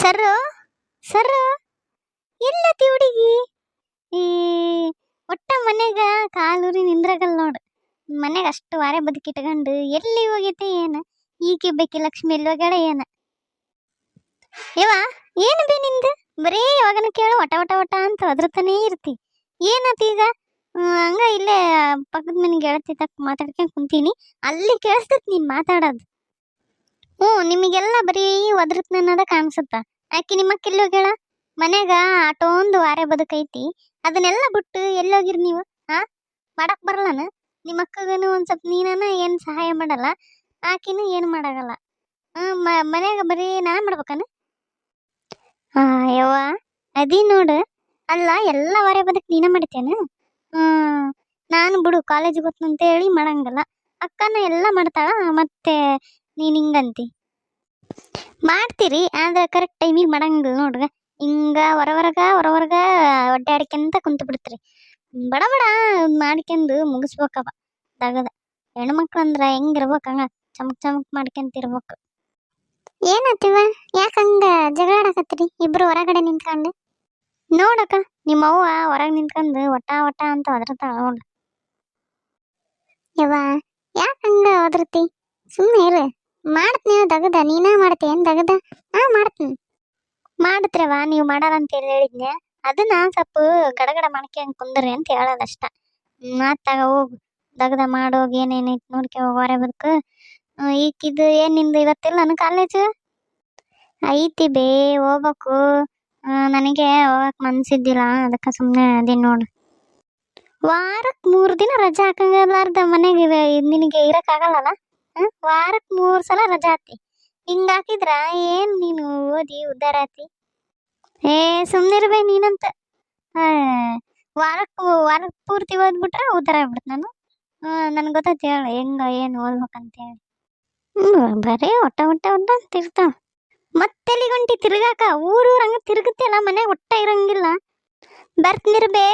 Sir sir ಎಲ್ಲತಿ ಹುಡುಗಿ. ಈ ಒಟ್ಟ ಮನೆಗ ಕಾಲೂರಿ ನಿಂದ್ರಾಗಲ್ ನೋಡು. ಮನೆಗೆ ಅಷ್ಟು ವಾರೆ ಬದುಕಿಟ್ಕೊಂಡು ಎಲ್ಲಿ ಹೋಗೈತೆ ಏನ? ಈಕೆ ಬೇಕಿ ಲಕ್ಷ್ಮಿ ಎಲ್ಲಿ ಹೋಗ್ಯಾಳ ಏನ? ಯವ್ವ, ಏನು ಬೇ ನಿಂದು? ಬರೀ ಯಾವಾಗನ ಕೇಳು ಒಟ ಒಟ ಒಟ ಅಂತ ಅದ್ರತಾನೇ ಇರ್ತಿ. ಏನತ್ ಈಗ? ಹಂಗ ಇಲ್ಲೇ ಪಕ್ಕದ ಮನೆಗೆ ಗೆಳತಿ ತಕ್ಕ ಮಾತಾಡ್ಕೊಂಡು ಕುಂತೀನಿ. ಅಲ್ಲಿ ಕೇಳಿಸ್ತೈತಿ ನೀನು ಮಾತಾಡೋದು. ಹ್ಞೂ, ನಿಮಗೆಲ್ಲ ಬರೀ ಒದ್ರತ್ನದ ಕಾಣಿಸುತ್ತಾ? ಆಕಿ ನಿಮ್ಮ ಅಕ್ಕ ಎಲ್ಲಿ ಹೋಗ್ಯಾಳ ಮನ್ಯಾಗ ಆಟೋ ಒಂದು ವಾರೆ ಬದುಕೈತಿ. ಅದನ್ನೆಲ್ಲ ಬಿಟ್ಟು ಎಲ್ಲೋಗಿರಿ ನೀವು? ಹಾ ಮಾಡಕ್ ಬರಲ್ಲನ? ನಿಮ್ಮ ಅಕ್ಕಗನು ಒಂದು ಸ್ವಲ್ಪ ನೀನನ ಏನು ಸಹಾಯ ಮಾಡಲ್ಲ? ಆಕಿನೂ ಏನು ಮಾಡಾಗಲ್ಲ? ಮ- ಮನ್ಯಾಗ ಬರೀ ನಾ ಮಾಡ್ಬೇಕನ? ಹಾ ಯವ್ವ ಅದಿ ನೋಡು. ಅಲ್ಲ, ಎಲ್ಲ ವಾರೆ ಬದುಕ್ ನೀನ ಮಾಡ್ತೇನ ಹ್ಮ್ ನಾನು ಬಿಡು, ಕಾಲೇಜಿಗೆ ಅಂತ ಹೇಳಿ ಮಾಡಂಗಲ್ಲ. ಅಕ್ಕನ ಎಲ್ಲ ಮಾಡ್ತಾಳ, ಮತ್ತೆ ನೀನ್ ಹಿಂಗಂತಿ. ಮಾಡ್ತೀರಿ ಆದ್ರೆ ಕರೆಕ್ಟ್ ಟೈಮಿಗೆ ಮಾಡಂಗಿಲ್ಲ ನೋಡ್ರಿ. ಹಿಂಗ ಹೊರ ಹೊರವರ್ಗ ಹೊರ ಹೊರಗ ಒಡ್ಡಾಡ್ಕೊಂತ ಕುಂತು ಬಿಡ್ತೀರಿ ಬಡ ಬಡ ಮಾಡ್ಕೊಂಡು ಮುಗಿಸ್ಬೇಕವ. ದಗದ ಹೆಣ್ಮಕ್ಳು ಅಂದ್ರೆ ಹೆಂಗಿರ್ಬೇಕು ಹಂಗ ಚಮಕ್ ಚಮಕ್ ಮಾಡ್ಕೊಂತಿರ್ಬೇಕು ಏನತ್ತಿವ ಯಾಕ ಹಂಗ ಜಗಳ ಆಡಕತ್ತೀರಿ ಇಬ್ರು ಹೊರಗಡೆ ನಿಂತ್ಕೊಂಡು? ನೋಡಕ್ಕ ನಿಮ್ಮ ಅವ್ವ ಹೊರಗೆ ನಿಂತ್ಕೊಂಡು ಒಟ್ಟ ಒಟ್ಟ ಅಂತ ಒದರ್ತಾಳ ನೋಡು ಯವ್ವ ಯಾಕ ಹಂಗ ಒದರ್ತಿ? ಸುಮ್ಮನೆ ಇರು. ಮಾಡ್ತೀನಿ ದಗದ, ನೀನ ಮಾಡ್ತೀಯನ್ ದಗದ? ಹಾ, ಮಾಡ್ತೀನಿ. ಮಾಡತ್ರವ, ನೀವು ಮಾಡಲ್ಲ ಅಂತ ಹೇಳಿ ಹೇಳಿದ್ನೆ ಅದನ್ನ ಸ್ವಲ್ಪ ಗಡಗಡ ಮಾಡ್ಕೊಂಡ್ ಕುಂದ್ರಿ ಅಂತ ಹೇಳೋದಷ್ಟ. ಮಾತಾಗ ಹೋಗು. ದಗದ ಮಾಡೋಗಿ ಏನೇನೈತಿ ನೋಡ್ಕೆ ಹೋಗೋರೆ ಬದುಕು. ಈಕಿದು ಏನ್ ನಿಂದು ಇವತ್ತಿಲ್ಲ ನನ್ನ ಕಾಲೇಜು ಐತಿ ಬೇ, ಹೋಗ್ಬೇಕು. ನನಗೆ ಹೋಗಕ್ ಮನ್ಸಿದ್ದಿಲ್ಲ, ಅದಕ್ಕೆ ಸುಮ್ಮನೆ ಅದೇ ನೋಡು. ವಾರಕ್ಕೆ ಮೂರು ದಿನ ರಜೆ ಹಾಕಂಗಲಾರ್ದ ಮನೆಗೆ, ನಿನಗೆ ಇರೋಕ್ಕಾಗಲ್ಲಲ್ಲ? ವಾರಕ್ಕೆ ಮೂರು ಸಲ ರಜಾ ಆತಿ. ಹಿಂಗೆ ಹಾಕಿದ್ರ ಏನು ನೀನು ಓದಿ ಉದ್ದಾರ ಆತಿ? ಏ ಸುಮ್ಮನಿರ್ಬೇ ನೀನಂತ. ವಾರಕ್ಕೆ ವಾರಕ್ಕೆ ಪೂರ್ತಿ ಓದ್ಬಿಟ್ರೆ ಉದ್ದಾರ ಆಗ್ಬಿಡ್ತು ನಾನು. ನನ್ಗೆ ಗೊತ್ತೈತಿ ಹೇಳು, ಹೆಂಗೆ, ಏನು ಓದ್ಬೇಕಂತೇಳಿ ಹ್ಮ್, ಬರೀ ಒಟ್ಟ ಒಟ್ಟ ಒಟ್ಟ ಅಂತ ಇರ್ತಾವ ಮತ್ತೆಲ್ಲಿ ಗಂಟಿ ತಿರ್ಗಾಕ ಊರೂರ್ ಹಂಗ ತಿರುಗುತ್ತಿಲ್ಲ ಮನೆಗೆ ಒಟ್ಟ ಇರಂಗಿಲ್ಲ. ಬರ್ತೀನಿರ್ಬೇ,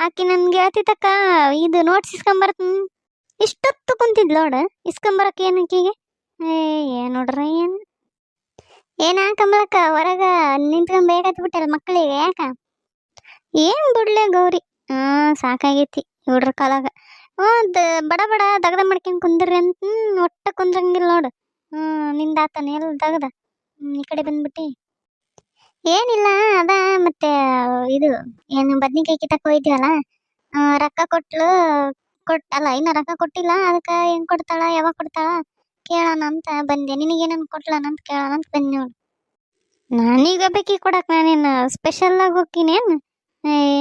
ಆಕಿ ನನ್ಗೆ ಗೆಳತಿ ತಕ್ಕ ಇದು ನೋಟ್ಸ್ ಇಸ್ಕೊಂಬರ್ತೀನಿ. ಇಷ್ಟೊತ್ತು ಕುಂತಿದ್ಲು ನೋಡ ಇಸ್ಕೊಂಬರಕ್ ಏನು ಆಕಿಗೆ ಏ, ಏನು ನೋಡ್ರಿ ಏನ್? ಏನ ಕಂಬಳಕ್ಕ, ಹೊರಗ ನಿಂತ್ಕೊಂಡ್ ಬೇಕಾತ್ ಬಿಟ್ಟಲ್ಲ ಮಕ್ಕಳಿಗೆ ಯಾಕ? ಏನ್ ಬಿಡ್ಲೆ ಗೌರಿ? ಹಾ ಸಾಕಾಗೈತಿ ಹುಡ್ರ ಕಾಲಾಗ. ಹ್ಞೂ ಬಡ ಬಡ ದಗದ ಮಾಡ್ಕೊಂಡ್ ಕುಂದ್ರಿ ಅಂತ ಒಟ್ಟ ಕುಂದ್ರಂಗಿಲ್ಲ ನೋಡು. ಹ್ಮ್ ನಿಂದಾತನ ಎಲ್ಲ ದಗದ? ಈ ಕಡೆ ಬಂದ್ಬಿಟ್ಟಿ. ಏನಿಲ್ಲ, ಅದ ಮತ್ತೆ, ಇದು, ಏನು ಬದ್ನಿಕಾಯಿ ಕಿತ್ತಕ್ಕೆ ಹೋಯ್ತೀವಲ್ಲ ರೊಕ್ಕ ಕೊಟ್ಲು ಕೊಟ್, ಅಲ್ಲ, ಇನ್ನ ರೊಕ್ಕ ಕೊಟ್ಟಿಲ್ಲ, ಅದಕ್ಕ ಹೆಂಗ್ ಕೊಡ್ತಾಳ, ಯಾವಾಗ ಕೊಡ್ತಾಳ? ಕೇಳೋಣ ಅಂತ ಬಂದೆ. ನಿನಗೇನೇನು ಕೊಟ್ಲನ ಅಂತ ಕೇಳೋಣ ಅಂತ ಬಂದೆ ನೋಡು. ನಾನೀಗ ಬೇಕಿ ಕೊಡಕ್ ನಾನೇನು ಸ್ಪೆಷಲ್ ಆಗಿ ಹೋಗ್ತೀನೇನ್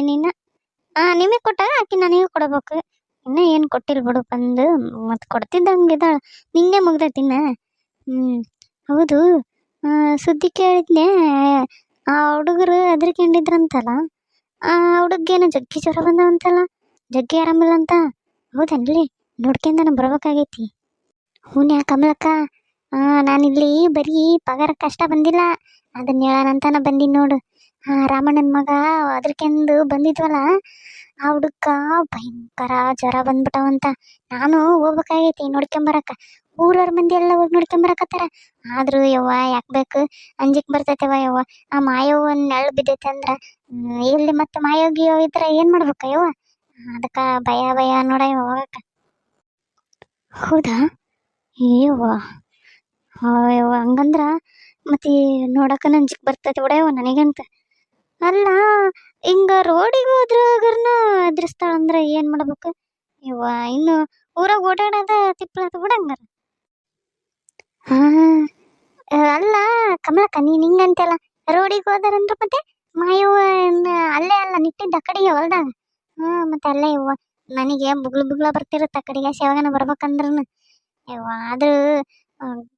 ನಿನ್ನ? ಆ, ನಿಮಗೆ ಕೊಟ್ಟಾಗ ಆಕಿ ನನಗೆ ಕೊಡ್ಬೇಕು. ಇನ್ನ ಏನು ಕೊಟ್ಟಿಲ್ಲ ಬಿಡು ಬಂದು, ಮತ್ತೆ ಕೊಡ್ತಿದ್ದಂಗಿದಾಳ ನಿನ್ನೆ ಮುಗ್ದೈತಿ ಇನ್ನ ಹ್ಮ್, ಹೌದು. ಸುದ್ದಿ ಕೇಳಿದ್ನೆ, ಆ ಹುಡುಗರು ಹೆದರ್ಕೊಂಡಿದ್ರಂತಲ್ಲ, ಆ ಹುಡುಗೇನು ಜಗ್ಗಿ ಜ್ವರ ಬಂದವಂತಲ್ಲ, ಜಗ್ಗಿ ಆರಾಮಿಲ್ಲ ಅಂತ ಹೌದನ್ಲಿ ನಾನು ಬರ್ಬೇಕಾಗೈತಿ. ಹೂನ್ಯಾ ಕಮಲಕ್ಕ? ನಾನಿಲ್ಲಿ ಬರೀ ಪಗಾರ ಕಷ್ಟ ಬಂದಿಲ್ಲ. ಅದನ್ನ ಹೇಳೋಣಂತಾನ ಬಂದಿನಿ ನೋಡು. ಹಾಂ ರಾಮಣ್ಣನ ಮಗ ಅದ್ರಕೆಂದು ಬಂದಿದ್ವಲ್ಲ, ಆ ಹುಡುಗ ಭಯಂಕರ ಜ್ವರ ಬಂದ್ಬಿಟ್ಟವಂತ. ನಾನು ಹೋಗ್ಬೇಕಾಗೈತಿ ನೋಡ್ಕೊಂಬರಕ ಊರವ್ರ ಮಂದಿ ಎಲ್ಲ ಹೋಗಿ ನೋಡ್ಕೊಂಬರಕತ್ತಾರ ಆದರೂ ಯವ್ವ, ಯಾಕೆ ಬೇಕು? ಅಂಜಿಕ್ ಬರ್ತೈತವ ಯವ್ವ. ಆ ಮಾಯವ್ವ ನೆಳ್ ಬಿದ್ದೈತೆ ಅಂದ್ರ ಇಲ್ಲಿ ಮತ್ತೆ ಮಾಯೋಗಿಯೋ ಇದ್ರೆ ಏನು ಮಾಡ್ಬೇಕ ಯವ್ವ? ಅದಕ್ಕ ಭಯ ಭಯ ನೋಡ ಹೋಗಕ್ಕ ಹೌದಾ? ಅಯ್ಯವ್ವ ಯವ್ವ ಹಂಗಂದ್ರ ಮತ್ತೆ ನೋಡಕ ಅಂಜಿಕ್ ಬರ್ತೈತಿ ಒಡೆಯವ ನನಗಂತ. ಅಲ್ಲ, ಹಿಂಗ ರೋಡಿಗೆ ಹೋದ್ರಗರ್ನ ಎದುರಿಸ್ತಾಳ ಅಂದ್ರೆ ಏನು ಮಾಡ್ಬೇಕು? ಇವ ಇನ್ನು ಊರಾಗ ಓಡಾಡೋದ ತಿಪ್ಪಲಾತ ಬಿಡಂಗಾರ ಹಾ, ಅಲ್ಲ ಕಮಲಕ್ಕ, ನೀನ್ ಹಿಂಗಂತೆಲ್ಲ, ರೋಡಿಗೆ ಹೋದಾರಂದ್ರ ಮತ್ತೆ ಮಾಯವ್ವ ಅಲ್ಲೇ ಅಲ್ಲ, ನಿಟ್ಟಿದ್ದ ಕಡೆಗೆ ಹೊಲ್ದಾಗ. ಹಾ ಮತ್ತೆ ಅಲ್ಲೇ ಯವ್ವ ನನಗೆ ಬುಗ್ಲು ಬುಗ್ಲ ಬರ್ತಿರುತ್ತೆ ಕಡೆಗೆ. ಯಾವಾಗನ ಬರ್ಬೇಕಂದ್ರನು. ಯವ್ವ, ಆದರೂ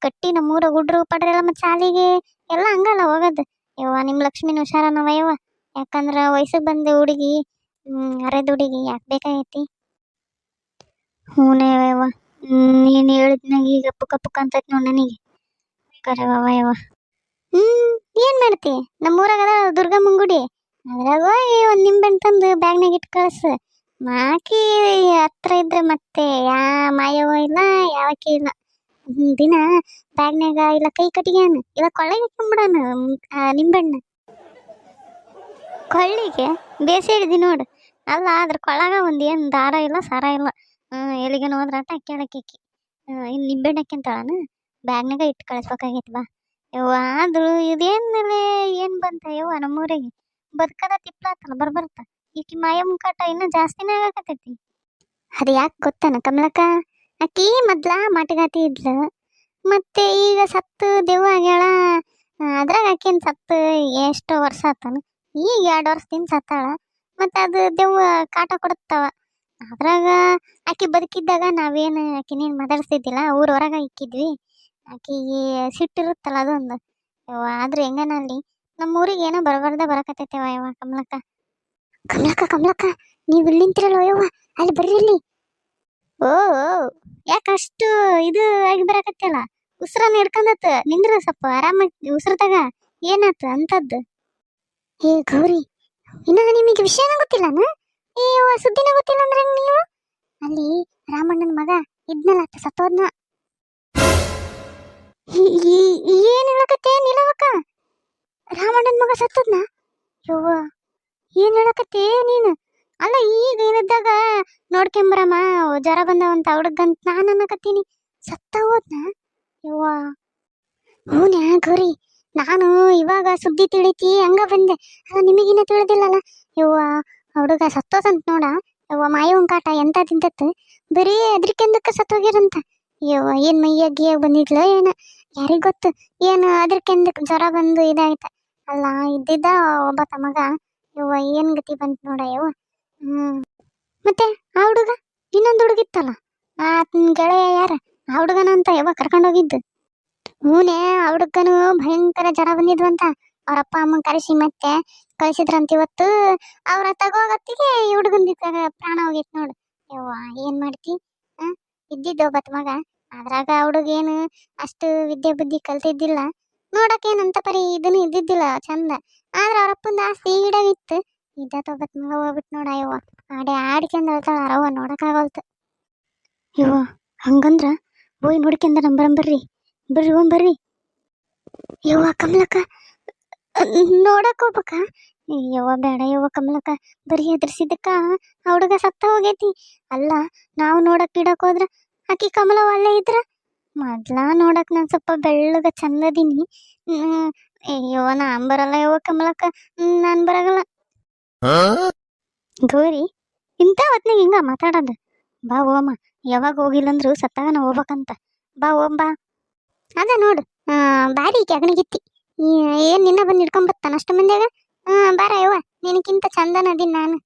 ಗಟ್ಟಿ ನಮ್ಮೂರ ಹುಡ್ರು ಪಡ್ರೆಲ್ಲ ಮತ್ತೆ ಶಾಲಿಗೆ, ಎಲ್ಲ ಹಂಗಲ್ಲ ಹೋಗೋದು. ಯವ್ವ ನಿಮ್ಮ ಲಕ್ಷ್ಮಿನ ಹುಷಾರನವ ಯವ್ವ. ಯಾಕಂದ್ರ ವಯಸ್ಸಿಗೆ ಬಂದ ಹುಡುಗಿ ಅರೆದ ಹುಡುಗಿ, ಯಾಕೆ ಬೇಕಾಗೈತಿ? ಹೂನೇ ಯವ್ವ ನೀನ್ ಹೇಳಿದ್ನಾಗ ಈಗ ಪುಕ್ಕ ಪುಕ್ಕ ಅಂತೈತಿ ನೋಡ್ ನನಗೆ. ಕರೆವವ ಯವ್ವ. ಹ್ಮ್, ಏನ್ ಮಾಡ್ತಿ? ನಮ್ಮೂರಾಗ ಅದ ದುರ್ಗಮ್ಮನ್ ಗುಡಿ ಅದ್ರಾಗ ಹೋಗಿ ಒಂದು ನಿಂಬೆಹಣ್ಣು ತಂದು ಬ್ಯಾಗ್ನಾಗ ಇಟ್ಟು ಕಳ್ಸು. ಮಾಕಿ ಹತ್ರ ಇದ್ರೆ ಮತ್ತೆ ಯಾ ಮಾಯವೋ ಇಲ್ಲ, ಯಾವಕ್ಕೆ ಇಲ್ಲ. ದಿನ ಬ್ಯಾಗ್ನಾಗ ಇಲ್ಲ ಕೈ ಕಟ್ಟಿಗೆನ ಇಲ್ಲ ಕೊಳ್ಳೆಗೆ ಇಟ್ಕೊಂಡ್ಬಿಡಣ ನಿಂಬೆಹಣ್ಣು ಕೊಳ್ಳಿಗೆ ಬೇಸೆ ಹಿಡಿದಿ ನೋಡು. ಅಲ್ಲ ಅದ್ರ ಕೊಳಗ ಒಂದು ಏನು ದಾರ ಇಲ್ಲ, ಸಾರ ಇಲ್ಲ. ಎಲ್ಲಿಗೆ ಹೋದ್ರ ಅಂತ ಕೇಳಕ್ಕೆ ಇನ್ನು ನಿಂಬೆಹಣ್ಣು ಹಾಕ್ಯಂತಾಳನ ಬ್ಯಾಗ್ನಾಗ ಇಟ್ಟು ಕಳಿಸ್ಬೇಕಾಗೈತಿ ಬಾ. ಯವ್ವ, ಆದರೂ ಇದೇನಿಲ್ಲ ಏನು ಬಂತ ಯವ್ವ ನಮ್ಮೂರಿಗೆ? ಬದುಕದ ತಿಪ್ಲಾತಲ್ಲ ಬರ್ಬರ್ತ ಈಕಿ ಮಾಯ ಮುಖಾಟ ಇನ್ನೂ ಜಾಸ್ತಿನೇ ಆಗಾಕತೈತಿ ಅದು ಯಾಕೆ ಗೊತ್ತನ ಕಮಲಕ್ಕ? ಆಕಿ ಮೊದ್ಲ ಮಾಟಗಾತಿ ಇದ್ಲು. ಮತ್ತೆ ಈಗ ಸತ್ತು ದೆವ್ವ ಆಗ್ಯಾಳ. ಅದ್ರಾಗ ಆಕಿನ ಸತ್ತು ಎಷ್ಟೋ ವರ್ಷ ಆತನ. ಈಗ ಎರಡು ವರ್ಷದಿಂದ ಸತ್ತಾಳ. ಮತ್ತೆ ಅದು ದೆವ್ವ ಕಾಟ ಕೊಡುತ್ತವ. ಅದ್ರಾಗ ಆಕಿ ಬದುಕಿದ್ದಾಗ ನಾವೇನು ಆಕಿನೇನು ಮಾತಾಡ್ಸ್ತಿದ್ದಿಲ್ಲ, ಊರ ಹೊರಗೆ ಇಕ್ಕಿದ್ವಿ. ಆಕಿಗೆ ಸಿಟ್ಟಿರುತ್ತಲ್ಲ ಅದೊಂದು. ಆದ್ರೆ ಹೆಂಗನಲ್ಲಿ ನಮ್ಮ ಊರಿಗೆ ಏನೋ ಬರಬಾರ್ದ ಬರಕತ್ತೈತೆವ ಯವ್ವ, ಕಮಲಕ್ಕ. ಕಮಲಕ್ಕ ಕಮಲಕ್ಕ, ನೀವು ಇಲ್ಲಿ ನಿಂತಿರಲ್ಲ ಅಲ್ಲಿ ಬರ್ರಿ ಇಲ್ಲಿ. ಓ ಯಾಕಷ್ಟು ಇದು ಆಗಿ ಬರಕತ್ತಲ್ಲ ಉಸಿರನ್ನ ಹಿಡ್ಕೊಂಡತ್ ನಿಂದ್ರ ಸಪ್ಪ ಆರಾಮ, ಉಸಿರದಾಗ ಏನಾತ ಅಂತದ್ದು? ಏ, ಗೌರಿ, ಇನ್ನ ನಿಮಗೆ ವಿಷಯನ ಗೊತ್ತಿಲ್ಲನ ಏ ಸುದ್ದಿನ ಗೊತ್ತಿಲ್ಲ ಅಂದ್ರೆ ನೀವು? ಅಲ್ಲಿ ರಾಮಣ್ಣನ ಮಗ ಇದ್ನಲ್ಲ ಆತ ಸತ್ತೋದ್ನ. ಏನ್ ಹೇಳಕತ್ತೆ ನಿಲವಕ್ಕ ರಾಮಣ್ಣನ ಮಗ ಸತ್ತದ್ನ? ಯವ್ವ, ಏನು ಹೇಳಕತ್ತೆ ನೀನು? ಅಲ್ಲ, ಈಗ ಏನಿದ್ದಾಗ ನೋಡ್ಕೊಂಬರಮ್ಮ ಜ್ವರ ಬಂದವಂತ ಹುಡುಗಂತ ನಾನು ಅನ್ನಕತ್ತೀನಿ. ಸತ್ತ ಹೋದ್ನ? ಯವ್ವ, ಹೂನ್ಯಾ ಗೌರಿ, ನಾನು ಇವಾಗ ಸುದ್ದಿ ತಿಳಿತಿ, ಹಂಗ ಬಂದೆ. ಅದು ನಿಮಗಿನ್ನ ತಿಳಿದಿಲ್ಲಲ್ಲ? ಯವ್ವ, ಹುಡುಗ ಸತ್ತೋದಂತ ನೋಡ. ಯವ್ವ ಮಾಯವನ್ ಉಂಕಾಟ ಎಂತ ತಿಂತತ್ ಬರೀ ಅದ್ರಕೆಂದಕ್ಕೆ ಸತ್ತೋಗಿರಂತ ಯವ್ವ, ಏನ್ ಮೈಯಾಗಿ ಬಂದಿದ್ಲ ಏನ? ಯಾರಿಗೆ ಗೊತ್ತು? ಏನು ಅದ್ರಕೆಂದಕ್ಕೆ ಜ್ವರ ಬಂದು ಇದಾಯ್ತ? ಅಲ್ಲ, ಇದ್ದಿದ್ದ ಒಬ್ಬ ತಮಗ ಇವ ಏನ್ ಗತಿ ಬಂತು ನೋಡ ಯವ್ವ. ಹ್ಮ್. ಮತ್ತೆ ಆ ಹುಡುಗ? ಇನ್ನೊಂದು ಹುಡುಗಿತ್ತಲ್ಲ? ಆತನ ಗೆಳೆಯ ಯಾರ? ಆ ಹುಡುಗನ ಅಂತ ಯವ್ವ ಕರ್ಕೊಂಡು ಹೂನೇ, ಆ ಹುಡುಗನು ಭಯಂಕರ ಜ್ವರ ಬಂದಿದ್ವಂತ. ಅವ್ರ ಅಪ್ಪ, ಅಮ್ಮ ಕರೆಸಿ ಮತ್ತೆ ಕಳಿಸಿದ್ರಂತ ಇವತ್ತು. ಅವ್ರ ತಗೋಗತ್ತಿಗೆ ಈ ಹುಡುಗನ ಪ್ರಾಣ ಹೋಗಿತ್ತು ನೋಡು. ಯವ್ವ, ಏನ್ ಮಾಡ್ತಿ? ಹಾಂ? ಇದ್ದಿದ್ದು ಬತ್ ಮಗ. ಅದ್ರಾಗ ಹುಡುಗ ಏನು ಅಷ್ಟು ವಿದ್ಯೆ ಬುದ್ಧಿ ಕಲ್ತಿದ್ದಿಲ್ಲ. ನೋಡಕ್ ಏನಂತ ಪರಿ ಇದನ್ನು ಇದ್ದಿದ್ದಿಲ್ಲ, ಚಂದ. ಆದ್ರೆ ಅವ್ರ ಅಪ್ಪಂದ ಆಸ್ತಿ ಈಡವಿತ್ತು ಇದ್ದ ಒಬ್ಬತ್ ಮಗ ಹೋಗ್ಬಿಟ್ಟು ನೋಡ, ಯವ್ವ. ಆಡೆ ಆಡ್ಕೊಂಡ್ ಅಳ್ತಾಳ, ಅರವ್ವ ನೋಡಕ್ಕಾಗಲ್ತು ಯವ್ವ, ಹಂಗಂದ್ರ ಹೋಯ್ ನೋಡ್ಕೊಂಡ ನಂಬರಂಬರ್ರಿ ಬರ್ರಿ. ಬರ್ರಿ ಯವ್ವ, ಕಮಲಕ್ಕ, ನೋಡಕ್ ಹೋಗ್ಬೇಕ? ಯವ್ವ, ಬೇಡ ಯವ್ವ, ಕಮಲಕ್ಕ. ಬರೀ ಹೆದರ್ಸಿದ್ದಕ್ಕ ಆ ಹುಡುಗ ಸತ್ತ ಹೋಗೈತಿ. ಅಲ್ಲ, ನಾವು ನೋಡಕ್ ಇಡಕ್ ಹೋದ್ರ ಆಕಿ ಕಮಲ ಒಳ್ಳೆ ಇದ್ರ? ಮೊದ್ಲ ನೋಡಕ್ ನಾನು ಸ್ವಲ್ಪ ಬೆಳ್ಳಗ ಚಂದದೀನಿ. ಅಯ್ಯೋ ನಾನ್ ಬರಲ್ಲ ಯವ್ವ ಕಮಲಕ್ಕ? ನಾನು ಬರಗಲ್ಲ. ಗೌರಿ ಇಂಥ ಹೊತ್ನಾಗ ಹಿಂಗ ಮಾತಾಡೋದು? ಬಾ ಓಮ ಯಾವಾಗ ಹೋಗಿಲ್ಲಂದ್ರು ಸತ್ತಾಗ ನಾ ಹೋಗ್ಬೇಕಂತ. ಬಾ ಓಂ ಬಾ. ಅದ ನೋಡು ಬಾರಿ ಕೆಗಣಿಗಿತ್ತಿ ಏನ್ ನಿನ್ನ ಬಂದು ಹಿಡ್ಕೊಂಬರ್ತಾನ ಅಷ್ಟು ಮಂದಿಯಾಗ? ಹಾ ಬಾರ ಯವ್ವ ನಿನಕ್ಕಿಂತ ಚಂದನ ಅದೀನಿ ನಾನು.